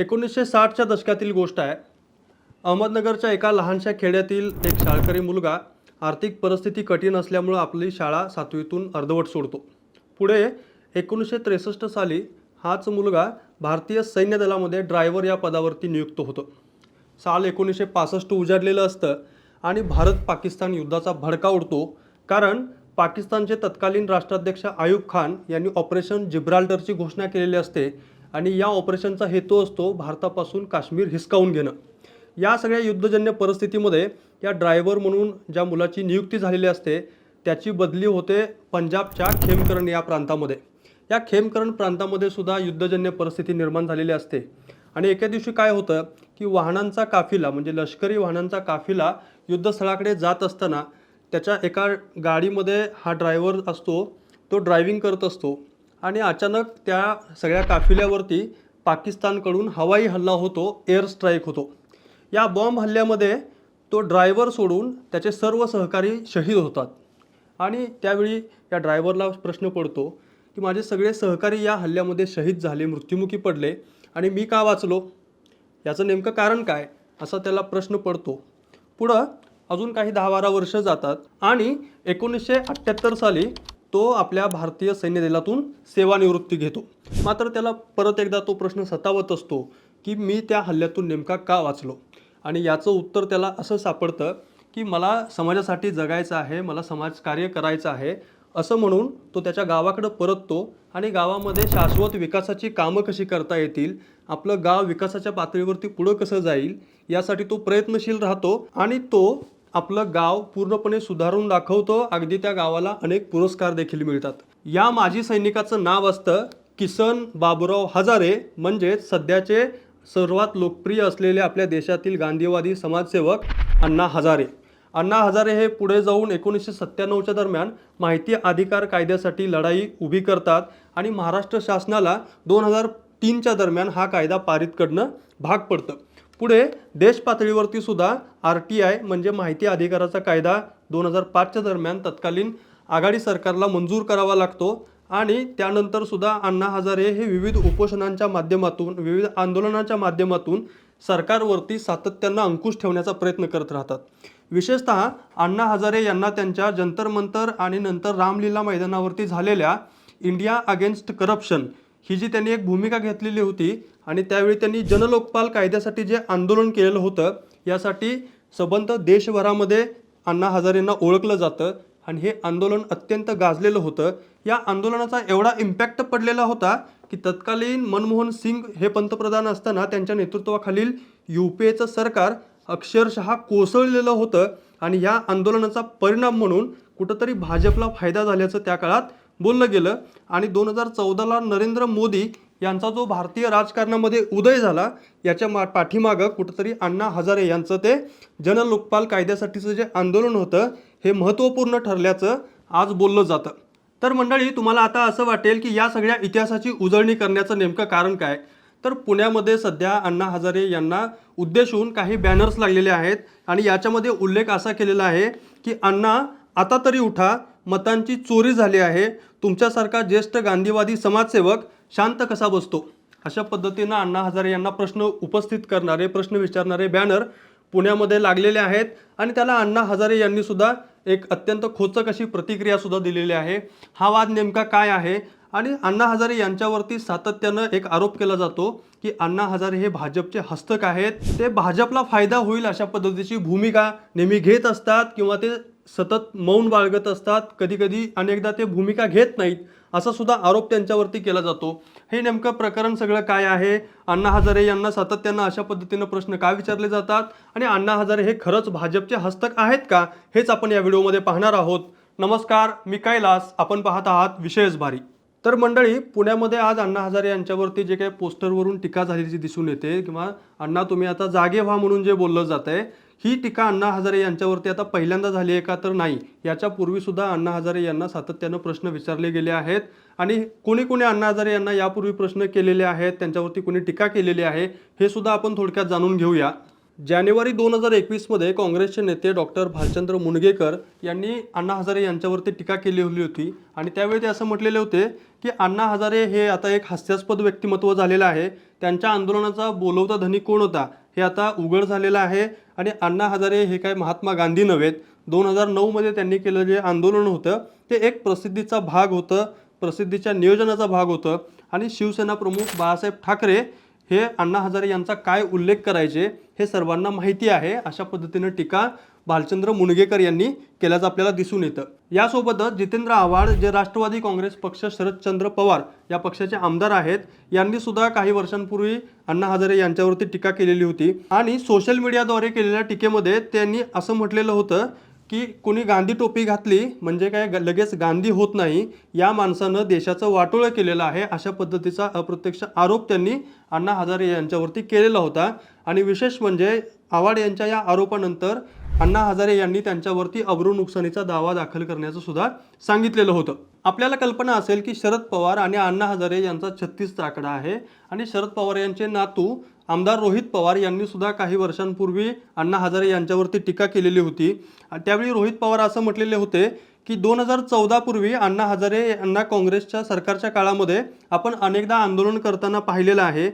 एकोणीसशे साठच्या दशकातील गोष्ट आहे. अहमदनगरच्या एका लहानशा खेड्यातील एक शाळकरी मुलगा आर्थिक परिस्थिती कठीण असल्यामुळं आपली शाळा सातवीतून अर्धवट सोडतो. पुढे एकोणीसशे त्रेसष्ट साली हाच मुलगा भारतीय सैन्य दलामध्ये ड्रायव्हर या पदावरती नियुक्त होतो. साल एकोणीसशे पासष्ट उजाडलेलं असतं आणि भारत पाकिस्तान युद्धाचा भडका उडतो कारण पाकिस्तानचे तत्कालीन राष्ट्राध्यक्ष आयूब खान यांनी ऑपरेशन जिब्राल्टरची घोषणा केलेली असते आणि या ऑपरेशनचा हेतू असतो भारतापासून काश्मीर हिसकावून घेणं. या सगळ्या युद्धजन्य परिस्थितीमध्ये या ड्रायव्हर म्हणून ज्या मुलाची नियुक्ती झालेली असते त्याची बदली होते पंजाबच्या खेमकरण या प्रांतामध्ये. या खेमकरण प्रांतामध्ये सुद्धा युद्धजन्य परिस्थिती निर्माण झालेली असते. आणि एके दिवशी काय होतं की वाहनांचा काफिला म्हणजे लष्करी वाहनांचा काफिला युद्धस्थळाकडे जात असताना त्याच्या एका गाडीमध्ये हा ड्रायव्हर असतो तो ड्रायव्हिंग करत असतो. आणि अचानक त्या सगळ्या काफिल्यावरती पाकिस्तानकडून हवाई हल्ला होतो एअर स्ट्राईक होतो. या बॉम्ब हल्ल्यामध्ये तो ड्रायव्हर सोडून त्याचे सर्व सहकारी शहीद होतात. आणि त्यावेळी या ड्रायव्हरला प्रश्न पडतो की माझे सगळे सहकारी या हल्ल्यामध्ये शहीद झाले मृत्युमुखी पडले आणि मी का वाचलो? याचं नेमकं कारण काय? असा त्याला प्रश्न पडतो. पुढं अजून काही दहा बारा वर्ष जातात आणि एकोणीसशे अठ्ठ्याहत्तर साली तो आपल्या भारतीय सैन्य दलातून सेवानिवृत्ती घेतो. मात्र त्याला परत एकदा तो प्रश्न सतावत असतो की मी त्या हल्ल्यातून नेमका का वाचलो? आणि याचं उत्तर त्याला असं सापडतं की मला समाजासाठी जगायचं आहे मला समाजकार्य करायचं आहे असं म्हणून तो त्याच्या गावाकडं परततो आणि गावामध्ये शाश्वत विकासाची कामं कशी करता येतील आपलं गाव विकासाच्या पातळीवरती पुढं कसं जाईल यासाठी तो प्रयत्नशील राहतो आणि तो आपलं गाव पूर्णपणे सुधारून दाखवतो. अगदी त्या गावाला अनेक पुरस्कार देखील मिळतात. या माजी सैनिकाचं नाव असतं किसन बाबुराव हजारे. म्हणजेच सध्याचे सर्वात लोकप्रिय असलेले आपल्या देशातील गांधीवादी समाजसेवक अण्णा हजारे. अण्णा हजारे हे पुढे जाऊन एकोणीसशे सत्त्याण्णवच्या दरम्यान माहिती अधिकार कायद्यासाठी लढाई उभी करतात आणि महाराष्ट्र शासनाला दोन हजार तीनच्या दरम्यान हा कायदा पारित करणं भाग पडतं. पुढे देश पातळीवरती सुद्धा आर टी आय म्हणजे माहिती अधिकाराचा कायदा दोन हजार पाचच्या दरम्यान तत्कालीन आघाडी सरकारला मंजूर करावा लागतो आणि त्यानंतर सुद्धा अण्णा हजारे हे विविध उपोषणांच्या माध्यमातून विविध आंदोलनाच्या माध्यमातून सरकारवरती सातत्यानं अंकुश ठेवण्याचा प्रयत्न करत राहतात. विशेषतः अण्णा हजारे यांना त्यांच्या जंतर मंतर आणि नंतर रामलीला मैदानावरती झालेल्या इंडिया अगेन्स्ट करप्शन ही जी त्यांनी एक भूमिका घेतलेली होती आणि त्यावेळी त्यांनी जनलोकपाल कायद्यासाठी जे आंदोलन केलेलं होतं यासाठी सबंध देशभरामध्ये अण्णा हजारेंना ओळखलं जातं आणि हे आंदोलन अत्यंत गाजलेलं होतं. या आंदोलनाचा एवढा इम्पॅक्ट पडलेला होता की तत्कालीन मनमोहन सिंग हे पंतप्रधान असताना त्यांच्या नेतृत्वाखालील यू पी एचं सरकार अक्षरशः कोसळलेलं होतं आणि या आंदोलनाचा परिणाम म्हणून कुठंतरी भाजपला फायदा झाल्याचं त्या काळात बोललं गेलं. आणि दोन हजार चौदाला नरेंद्र मोदी यांचा जो भारतीय राजकारणामध्ये उदय झाला याच्या मा पाठीमागं कुठंतरी अण्णा हजारे यांचं ते जनलोकपाल कायद्यासाठीचं जे आंदोलन होतं हे महत्त्वपूर्ण ठरल्याचं आज बोललं जातं. तर मंडळी तुम्हाला आता असं वाटेल की या सगळ्या इतिहासाची उजळणी करण्याचं नेमकं कारण काय? तर पुण्यामध्ये सध्या अण्णा हजारे यांना उद्देशून काही बॅनर्स लागलेले आहेत आणि याच्यामध्ये उल्लेख असा केलेला आहे की अण्णा आता तरी उठा मतांची चोरी झाली आहे. तुमच्यासारखा ज्येष्ठ गांधीवादी समाजसेवक शांत कसा बसतो? अशा पद्धतीनं अण्णा हजारे यांना प्रश्न उपस्थित करणारे प्रश्न विचारणारे बॅनर पुण्यामध्ये लागलेले आहेत आणि त्याला अण्णा हजारे यांनी सुद्धा एक अत्यंत खोचक अशी प्रतिक्रिया सुद्धा दिलेली आहे. हा वाद नेमका काय आहे? आणि अण्णा हजारे यांच्यावरती सातत्यानं एक आरोप केला जातो की अण्णा हजारे हे भाजपचे हस्तक आहेत. ते भाजपला फायदा होईल अशा पद्धतीची भूमिका नेहमी घेत असतात किंवा ते सतत मौन बाळगत असतात कधीकधी अनेकदा ते भूमिका घेत नाहीत असा सुद्धा आरोप त्यांच्यावरती केला जातो. हे नेमकं प्रकरण सगळं काय आहे? अण्णा हजारे यांना सातत्यानं अशा पद्धतीनं प्रश्न का विचारले जातात? आणि अण्णा हजारे हे खरंच भाजपचे हस्तक आहेत का? हेच आपण या व्हिडिओमध्ये पाहणार आहोत. नमस्कार मी कैलास. आपण पाहत आहात विशेष भारी तर मंडळी पुण्यामध्ये आज अण्णा हजारे यांच्यावरती जे काही पोस्टरवरून टीका झालेली दिसून येते किंवा अण्णा तुम्ही आता जागे व्हा म्हणून जे बोललं जात आहे ही टीका अण्णा हजारे यांच्यावरती आता पहिल्यांदा झाली आहे का तर नाही याच्यापूर्वीसुद्धा अण्णा हजारे यांना सातत्यानं प्रश्न विचारले गेले आहेत. आणि कोणी कोणी अण्णा हजारे यांना यापूर्वी प्रश्न केलेले आहेत त्यांच्यावरती कोणी टीका केलेली आहे हे सुद्धा आपण थोडक्यात जाणून घेऊया. जानेवारी दोन हजार एकवीसमध्ये काँग्रेसचे नेते डॉक्टर भालचंद्र मुणगेकर यांनी अण्णा हजारे यांच्यावरती टीका केली होती. आणि त्यावेळी ते असं म्हटलेले होते की अण्णा हजारे हे आता एक हास्यास्पद व्यक्तिमत्व झालेलं आहे. त्यांच्या आंदोलनाचा बोलवता धनी कोण होता? हे आता उघड झालेलं आहे. आणि अण्णा हजारे हे काय महात्मा गांधी नव्हेत. दोन हजार नऊमध्ये त्यांनी केलं जे आंदोलन होतं ते एक प्रसिद्धीचा भाग होतं प्रसिद्धीच्या नियोजनाचा भाग होतं. आणि शिवसेना प्रमुख बाळासाहेब ठाकरे हे अण्णा हजारे यांचा काय उल्लेख करायचे हे सर्वांना माहिती आहे. अशा पद्धतीनं टीका भालचंद्र मुनगेकर यांनी केल्याचं आपल्याला दिसून येतं. यासोबतच जितेंद्र आव्हाड जे राष्ट्रवादी काँग्रेस पक्ष शरदचंद्र पवार या पक्षाचे आमदार आहेत यांनी सुद्धा काही वर्षांपूर्वी अण्णा हजारे यांच्यावरती टीका केलेली होती. आणि सोशल मीडियाद्वारे केलेल्या टीकेमध्ये त्यांनी असं म्हटलेलं होतं की कोणी गांधी टोपी घातली म्हणजे काय लगेच गांधी होत नाही या माणसानं देशाचं वाटोळं केलेलं आहे अशा पद्धतीचा अप्रत्यक्ष आरोप त्यांनी अण्णा हजारे यांच्यावरती केलेला होता. आणि विशेष म्हणजे आव्हाड यांच्या या आरोपानंतर अण्णा हजारे यांनी त्यांच्यावरती अब्रू नुकसानीचा दावा दाखल करण्याचं सुद्धा सांगितलेलं होतं. आपल्याला कल्पना असेल की शरद पवार आणि अण्णा हजारे यांचा छत्तीस आकडा आहे आणि शरद पवार यांचे नातू आमदार रोहित पवार यांनी सुद्धा काही वर्षांपूर्वी अण्णा हजारे यांच्यावरती टीका केलेली होती. त्यावेळी रोहित पवार असं म्हटलेले होते की दोन हजार चौदापूर्वी अण्णा हजारे यांना काँग्रेसच्या सरकारच्या काळामध्ये आपण अनेकदा आंदोलन करताना पाहिलेलं आहे.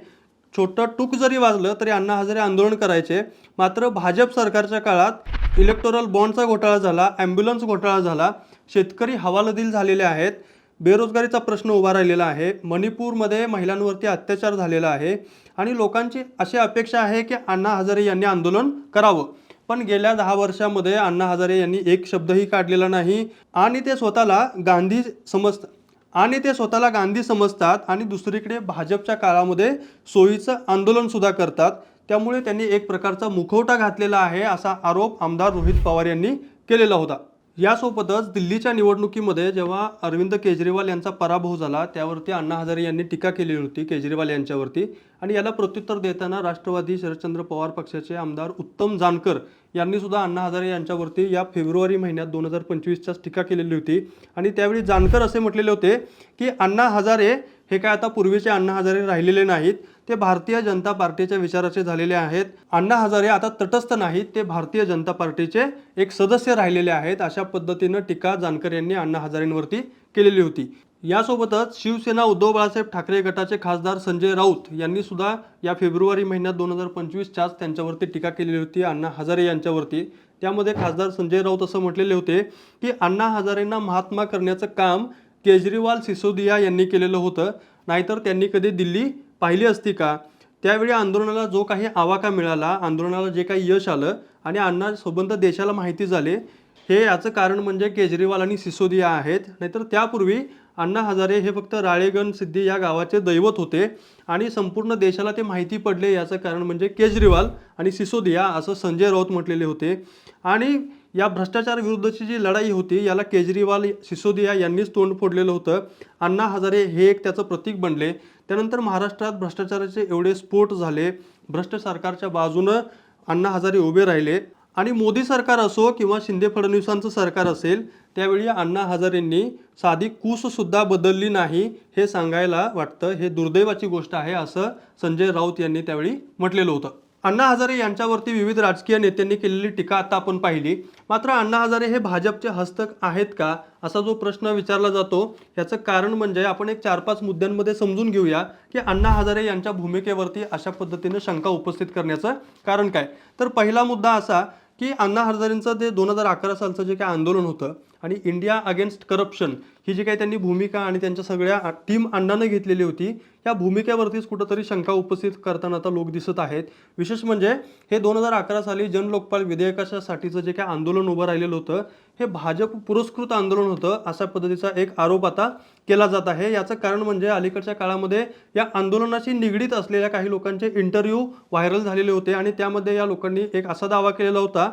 छोटं टूक जरी वाजलं तरी अण्णा हजारे आंदोलन करायचे. मात्र भाजप सरकारच्या काळात इलेक्टोरल बॉन्डचा घोटाळा झाला ॲम्ब्युलन्स घोटाळा झाला. शेतकरी हवालदिल झालेले आहेत. बेरोजगारीचा प्रश्न उभा राहिलेला आहे. मणिपूरमध्ये महिलांवरती अत्याचार झालेला आहे. आणि लोकांची अशी अपेक्षा आहे की अण्णा हजारे यांनी आंदोलन करावं. पण गेल्या दहा वर्षामध्ये अण्णा हजारे यांनी एक शब्दही काढलेला नाही. आणि ते स्वतःला गांधी समजतात आणि ते स्वतःला गांधी समजतात आणि दुसरीकडे भाजपच्या काळामध्ये सोयीचं आंदोलनसुद्धा करतात. त्यामुळे त्यांनी एक प्रकारचा मुखवटा घातलेला आहे असा आरोप आमदार रोहित पवार यांनी केलेला होता. यासोबतच दिल्लीच्या निवडणुकीमध्ये जेव्हा अरविंद केजरीवाल यांचा पराभव झाला त्यावरती अण्णा हजारे यांनी टीका केली होती केजरीवाल यांच्यावरती. आणि याला प्रत्युत्तर देताना राष्ट्रवादी शरदचंद्र पवार पक्षाचे आमदार उत्तम जानकर यांनी सुद्धा अण्णा हजारे यांच्यावरती या फेब्रुवारी महिन्यात दोन हजार पंचवीसच्याच टीका केलेली होती. आणि त्यावेळी जानकर असे म्हटलेले होते की अण्णा हजारे हे काय आता पूर्वीचे अण्णा हजारे राहिलेले नाहीत. ते भारतीय जनता पार्टीच्या विचाराचे झालेले आहेत. अण्णा हजारे आता तटस्थ नाहीत ते भारतीय जनता पार्टीचे एक सदस्य राहिलेले आहेत अशा पद्धतीनं टीका जानकर यांनी अण्णा हजारेंवरती केलेली होती. यासोबतच शिवसेना उद्धव बाळासाहेब ठाकरे गटाचे खासदार संजय राऊत यांनी सुद्धा या फेब्रुवारी महिन्यात दोन हजार पंचवीसच्याच त्यांच्यावरती टीका केलेली होती अण्णा हजारे यांच्यावरती. त्यामध्ये खासदार संजय राऊत असं म्हटलेले होते की अण्णा हजारेंना महात्मा करण्याचं काम केजरीवाल सिसोदिया यांनी केलेलं होतं. नाहीतर त्यांनी कधी दिल्ली पाहिली असती का त्यावेळी आंदोलनाला जो काही आवाका मिळाला आंदोलनाला जे काही यश आलं आणि अण्णासोबत देशाला माहिती झाले हे याचं कारण म्हणजे केजरीवाल आणि सिसोदिया आहेत. नाहीतर त्यापूर्वी अण्णा हजारे हे फक्त राळेगण सिद्धी या गावाचे दैवत होते आणि संपूर्ण देशाला ते माहिती पडले याचं कारण म्हणजे केजरीवाल आणि सिसोदिया असं संजय राऊत म्हटलेले होते. आणि या भ्रष्टाचार विरुद्धची जी लढाई होती याला केजरीवाल सिसोदिया यांनीच तोंड फोडलेलं होतं. अण्णा हजारे हे एक त्याचं प्रतीक बनले. त्यानंतर महाराष्ट्रात भ्रष्टाचाराचे एवढे स्फोट झाले. भ्रष्ट सरकारच्या बाजूनं अण्णा हजारे उभे राहिले. आणि मोदी सरकार असो किंवा शिंदे फडणवीसांचं सरकार असेल त्यावेळी अण्णा हजारेंनी साधी कूससुद्धा बदलली नाही हे सांगायला वाटतं. हे दुर्दैवाची गोष्ट आहे असं संजय राऊत यांनी त्यावेळी म्हटलेलं होतं. अण्णा हजारे यांच्यावरती विविध राजकीय नेत्यांनी केलेली टीका आता आपण पाहिली. मात्र अण्णा हजारे हे भाजपचे हस्तक आहेत का? असा जो प्रश्न विचारला जातो याचं कारण म्हणजे आपण एक चार पाच मुद्द्यांमध्ये समजून घेऊया की अण्णा हजारे यांच्या भूमिकेवरती अशा पद्धतीने शंका उपस्थित करण्याचं कारण काय? तर पहिला मुद्दा असा की अण्णा हजारेंचं ते दोन हजार अकरा सालचं जे काही आंदोलन होतं आणि इंडिया अगेन्स्ट करप्शन ही जी काही त्यांनी भूमिका आणि त्यांच्या सगळ्या टीम अण्णानं घेतलेली होती या भूमिकेवरतीच कुठंतरी शंका उपस्थित करताना आता लोक दिसत आहेत. विशेष म्हणजे हे दोन हजार अकरा साली जन लोकपाल जे काही आंदोलन उभं राहिलेलं होतं हे भाजप पुरस्कृत आंदोलन होतं अशा पद्धतीचा एक आरोप आता केला जात आहे. याचं कारण म्हणजे अलीकडच्या काळामध्ये या आंदोलनाशी निगडीत असलेल्या काही लोकांचे इंटरव्ह्यू व्हायरल झालेले होते आणि त्यामध्ये या लोकांनी एक असा दावा केलेला होता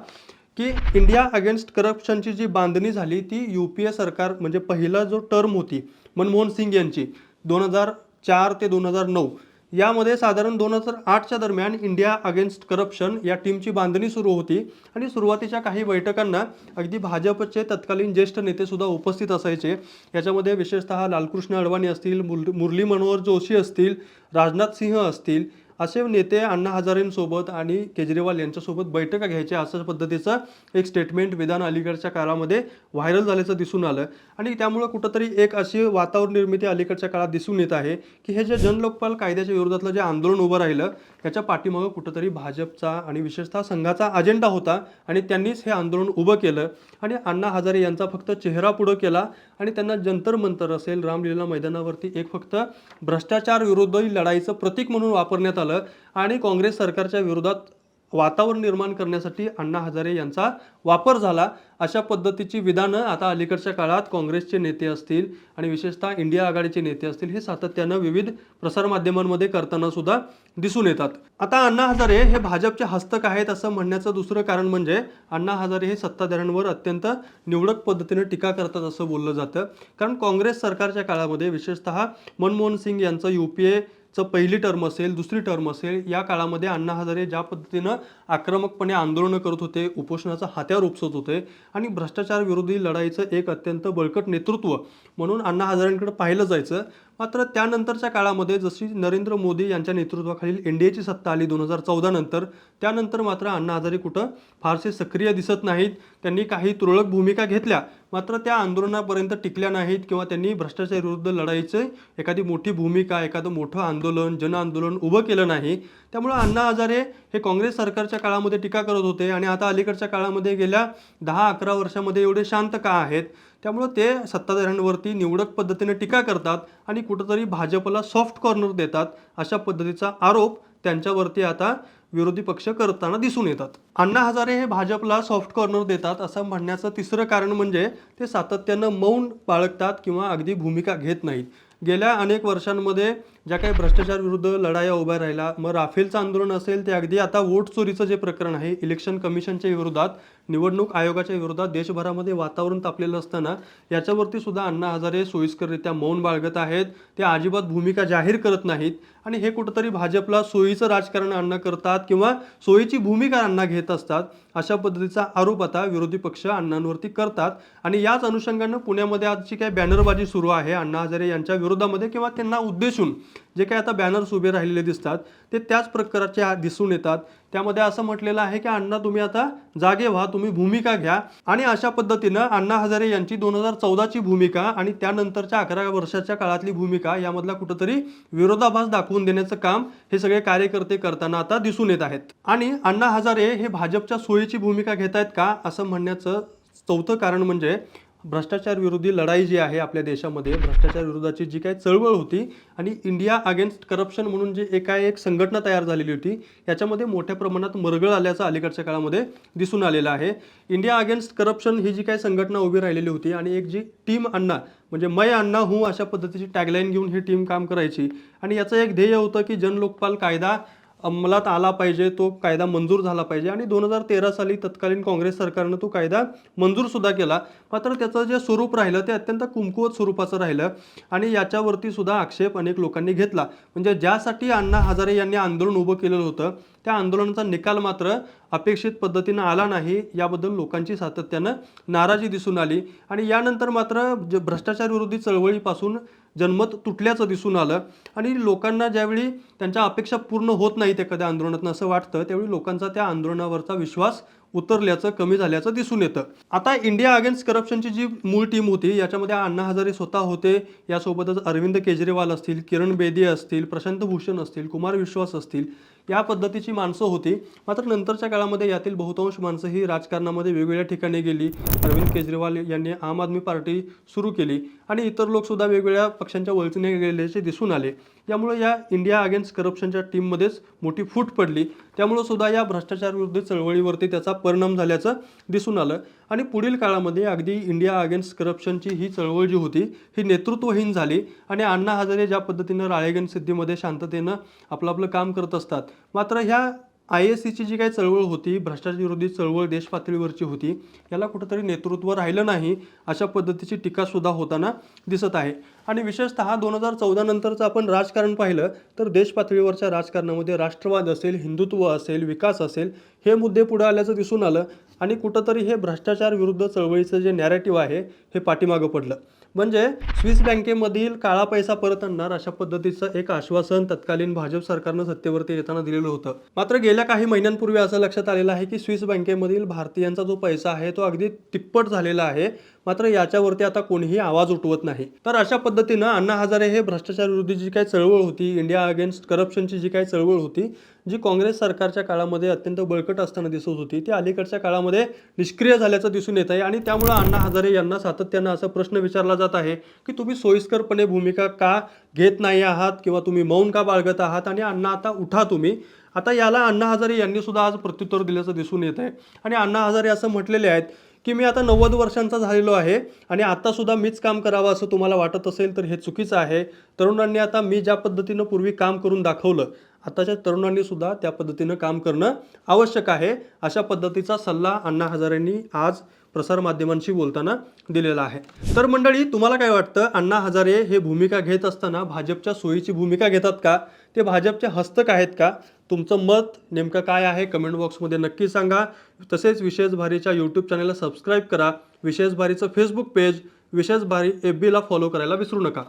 की इंडिया अगेन्स्ट करप्शनची जी बांधणी झाली ती यू पी ए सरकार म्हणजे पहिला जो टर्म होती मनमोहन सिंग यांची दोन हजार चार ते दोन हजार नऊ यामध्ये साधारण दोन हजार आठच्या दरम्यान इंडिया अगेन्स्ट करप्शन या टीमची बांधणी सुरू होती. आणि सुरुवातीच्या काही बैठकांना अगदी भाजपचे तत्कालीन ज्येष्ठ नेतेसुद्धा उपस्थित असायचे. याच्यामध्ये विशेषतः लालकृष्ण अडवाणी असतील मुर मुरली मनोहर जोशी असतील राजनाथ सिंह असतील असे नेते अण्णा हजारेंसोबत आणि केजरीवाल यांच्यासोबत बैठका घ्यायच्या अशा पद्धतीचं एक स्टेटमेंट विधान अलीकडच्या काळामध्ये व्हायरल झाल्याचं दिसून आलं. आणि त्यामुळं कुठंतरी एक अशी वातावरण निर्मिती अलीकडच्या काळात दिसून येत आहे की हे जे जनलोकपाल कायद्याच्या विरोधातलं जे आंदोलन उभं राहिलं त्याच्या पाठीमागं कुठंतरी भाजपचा आणि विशेषतः संघाचा अजेंडा होता आणि त्यांनीच हे आंदोलन उभं केलं. आणि अण्णा हजारे यांचा फक्त चेहरा पुढं केला आणि त्यांना जंतर मंतर असेल रामलीला मैदानावरती एक फक्त भ्रष्टाचार विरोधी लढाईचं प्रतीक म्हणून वापरण्यात आलं. आणि काँग्रेस सरकारच्या विरोधात वातावरण निर्माण करण्यासाठी अण्णा हजारे यांचा वापर झाला. अशा पद्धतीची विधानं आता अलीकडच्या काळात काँग्रेसचे नेते असतील आणि विशेषतः इंडिया आघाडीचे नेते असतील हे सातत्यानं विविध प्रसारमाध्यमांमध्ये करताना सुद्धा दिसून येतात. आता अण्णा हजारे हे भाजपचे हस्तक आहेत असं म्हणण्याचं दुसरं कारण म्हणजे अण्णा हजारे हे सत्ताधाऱ्यांवर अत्यंत निवडक पद्धतीने टीका करतात असं बोललं जातं. कारण काँग्रेस सरकारच्या काळामध्ये विशेषतः मनमोहन सिंग यांचं यू पी ए चं पहिली टर्म असेल दुसरी टर्म असेल या काळामध्ये अण्णा हजारे ज्या पद्धतीनं आक्रमकपणे आंदोलनं करत होते उपोषणाचा हात्यावर उपसत होते आणि भ्रष्टाचार विरोधी लढाईचं एक अत्यंत बळकट नेतृत्व म्हणून अण्णा हजारेंकडे पाहिलं जायचं मात्र त्यानंतरच्या काळामध्ये जशी नरेंद्र मोदी यांच्या नेतृत्वाखालील एन डी एची सत्ता आली दोन हजार चौदा नंतर त्यानंतर मात्र अण्णा हजारे कुठं फारसे सक्रिय दिसत नाहीत. त्यांनी काही तुरळक भूमिका घेतल्या मात्र त्या आंदोलनापर्यंत टिकल्या नाहीत किंवा त्यांनी भ्रष्टाचार विरुद्ध लढाईचे एखादी मोठी भूमिका एखादं मोठं आंदोलन जन आंदोलन उभं केलं नाही. त्यामुळं अण्णा हजारे हे काँग्रेस सरकारच्या काळामध्ये टीका करत होते आणि आता अलीकडच्या काळामध्ये गेल्या दहा अकरा वर्षामध्ये एवढे शांत का आहेत? त्यामुळं ते सत्ताधाऱ्यांवरती निवडक पद्धतीने टीका करतात आणि कुठंतरी भाजपला सॉफ्ट कॉर्नर देतात अशा पद्धतीचा आरोप त्यांच्यावरती आता विरोधी पक्ष करताना दिसून येतात. अण्णा हजारे हे भाजपला सॉफ्ट कॉर्नर देतात असं म्हणण्याचं तिसरं कारण म्हणजे ते सातत्यानं मौन बाळगतात किंवा अगदी भूमिका घेत नाहीत. गेल्या अनेक वर्षांमध्ये ज्या काही भ्रष्टाचार विरुद्ध लढाया उभ्या राहिल्या मग राफेलचं आंदोलन असेल ते अगदी आता वोट चोरीचं जे प्रकरण आहे इलेक्शन कमिशनच्या विरोधात निवडणूक आयोगाच्या विरोधात देशभरामध्ये वातावरण तापलेलं असताना याच्यावरती सुद्धा अण्णा हजारे सोयीस्कररित्या मौन बाळगत आहेत. ते अजिबात भूमिका जाहीर करत नाहीत. आणि हे कुठंतरी भाजपला सोयीचं राजकारण अण्णा करतात किंवा सोयीची भूमिका अण्णा घेत असतात अशा पद्धतीचा आरोप आता विरोधी पक्ष अण्णांवरती करतात. आणि याच अनुषंगानं पुण्यामध्ये आजची काही बॅनरबाजी सुरू आहे अण्णा हजारे यांच्या विरोधामध्ये किंवा त्यांना उद्देशून? जे काही आता बॅनर्स उभे राहिलेले दिसतात ते त्याच प्रकारचे दिसून येतात. त्यामध्ये असं म्हटलेलं आहे की अण्णा तुम्ही आता जागे व्हा तुम्ही भूमिका घ्या. आणि अशा पद्धतीनं अण्णा हजारे यांची दोन हजार चौदाची भूमिका आणि त्यानंतरच्या अकरा वर्षाच्या काळातली भूमिका यामधला कुठंतरी विरोधाभास दाखवून देण्याचं काम हे सगळे कार्यकर्ते करताना आता दिसून येत आहेत. आणि अण्णा हजारे हे भाजपच्या सोयीची भूमिका घेत आहेत का असं म्हणण्याचं चौथं कारण म्हणजे भ्रष्टाचार विरोधी लढाई जी आहे आपल्या देशामध्ये भ्रष्टाचार विरोधाची जी काही चळवळ होती आणि इंडिया अगेन्स्ट करप्शन म्हणून जी एका एक संघटना तयार झालेली होती याच्यामध्ये मोठ्या प्रमाणात मरगळ आल्याचं अलीकडच्या काळामध्ये दिसून आलेलं आहे. इंडिया अगेन्स्ट करप्शन ही जी काही संघटना उभी राहिलेली होती आणि एक जी टीम अण्णा म्हणजे मय अण्णा हूं अशा पद्धतीची टॅगलाईन घेऊन ही टीम काम करायची. आणि याचं एक ध्येय होतं की जनलोकपाल कायदा अंमलात आला पाहिजे तो कायदा मंजूर झाला पाहिजे आणि दोन हजार तेरा साली तत्कालीन काँग्रेस सरकारनं तो कायदा मंजूरसुद्धा केला. मात्र त्याचं जे स्वरूप राहिलं ते अत्यंत कुमकुवत स्वरूपाचं राहिलं आणि याच्यावरती सुद्धा आक्षेप अनेक लोकांनी घेतला. म्हणजे ज्यासाठी अण्णा हजारे यांनी आंदोलन उभं केलेलं होतं त्या आंदोलनाचा निकाल मात्र अपेक्षित पद्धतीनं आला नाही याबद्दल लोकांची सातत्यानं नाराजी दिसून आली. आणि यानंतर मात्र ज भ्रष्टाचार विरोधी चळवळीपासून जनमत तुटल्याचं दिसून आलं. आणि लोकांना ज्यावेळी त्यांच्या अपेक्षा पूर्ण होत नाहीत एखाद्या आंदोलनातनं असं वाटतं त्यावेळी लोकांचा त्या आंदोलनावरचा विश्वास उतरल्याचं कमी झाल्याचं दिसून येतं. आता इंडिया अगेन्स्ट करप्शनची जी मूळ टीम होती याच्यामध्ये अण्णा हजारे स्वतः होते. यासोबतच अरविंद केजरीवाल असतील किरण बेदी असतील प्रशांत भूषण असतील कुमार विश्वास असतील. या पद्धतीची माणसं होती. मात्र नंतरच्या काळामध्ये यातील बहुतांश माणसं ही राजकारणामध्ये वेगवेगळ्या ठिकाणी गेली. अरविंद केजरीवाल यांनी आम आदमी पार्टी सुरू केली. आणि इतर लोकसुद्धा वेगवेगळ्या पक्षांच्या वळचीने गेल्याचे दिसून आले. यामुळे या इंडिया अगेन्स्ट करप्शनच्या टीममध्येच मोठी फूट पडली. त्यामुळं सुद्धा या भ्रष्टाचार विरुद्ध चळवळीवरती त्याचा परिणाम झाल्याचं दिसून आलं. आणि पुढील काळामध्ये अगदी इंडिया अगेन्स्ट करप्शनची ही चळवळ जी होती ही नेतृत्वहीन झाली. आणि अण्णा हजारे ज्या पद्धतीनं राळेगण सिद्धीमध्ये शांततेनं आपलं आपलं काम करत असतात मात्र ह्या आय एस सीची जी काही चळवळ होती भ्रष्टाचार विरोधी चळवळ देशपातळीवरची होती याला कुठंतरी नेतृत्व राहिलं नाही अशा पद्धतीची टीकासुद्धा होताना दिसत आहे. आणि विशेषतः दोन हजार चौदा नंतरचं आपण राजकारण पाहिलं तर देशपातळीवरच्या राजकारणामध्ये राष्ट्रवाद असेल हिंदुत्व असेल विकास असेल हे मुद्दे पुढे आल्याचं दिसून आलं आणि कुठंतरी हे भ्रष्टाचार विरुद्ध चळवळीचं जे नॅरेटिव्ह आहे हे पाठीमागं पडलं. म्हणजे स्विस बँकेमधील काळा पैसा परत आणणार अशा पद्धतीचं एक आश्वासन तत्कालीन भाजप सरकारनं सत्तेवरती येताना दिलेलं होतं. मात्र गेल्या काही महिन्यांपूर्वी असं लक्षात आलेलं आहे की स्विस बँकेमधील भारतीयांचा जो पैसा आहे तो अगदी तिप्पट झालेला आहे. मात्र याच्यावरती आता कोणीही आवाज उठवत नाही. तर अशा पद्धतीनं अण्णा हजारे हे भ्रष्टाचार विरोधी जी काही चळवळ होती इंडिया अगेन्स्ट करप्शनची जी काही चळवळ होती जी काँग्रेस सरकारच्या काळामध्ये अत्यंत बळकट असताना दिसत होती ती अलीकडच्या काळामध्ये निष्क्रिय झाल्याचं दिसून येत आहे आणि त्यामुळं अण्णा हजारे यांना सातत्यानं असा प्रश्न विचारला जात आहे की तुम्ही सोयीस्करपणे भूमिका का घेत नाही आहात किंवा तुम्ही मौन का बाळगत आहात? आणि अण्णा आता उठा तुम्ही. आता याला अण्णा हजारे यांनी सुद्धा आज प्रत्युत्तर दिल्याचं दिसून येत आहे आणि अण्णा हजारे असं म्हटलेले आहेत की मी आता नव्वद वर्षांचा झालेलो आहे आणि आत्तासुद्धा मीच काम करावं असं तुम्हाला वाटत असेल तर हे चुकीचं आहे. तरुणांनी आता मी ज्या पद्धतीनं पूर्वी काम करून दाखवलं आताच्या तरुणांनी सुद्धा त्या पद्धतीनं काम करणं आवश्यक आहे अशा पद्धतीचा सल्ला अण्णा हजारेंनी आज प्रसारमाध्यमांशी बोलताना दिलेला आहे. तर मंडळी तुम्हाला काय वाटतं? अण्णा हजारे हे भूमिका घेत असताना भाजपच्या सोयीची भूमिका घेतात का? ते भाजपचे हस्तक आहेत का? तुमचं मत नेमकं काय आहे कमेंट बॉक्समध्ये नक्की सांगा. तसेच विशेष भारीच्या यूट्यूब चॅनलला सबस्क्राईब करा. विशेष भारीचं फेसबुक पेज विशेष भारी एफ बीला फॉलो करायला विसरू नका.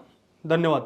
धन्यवाद.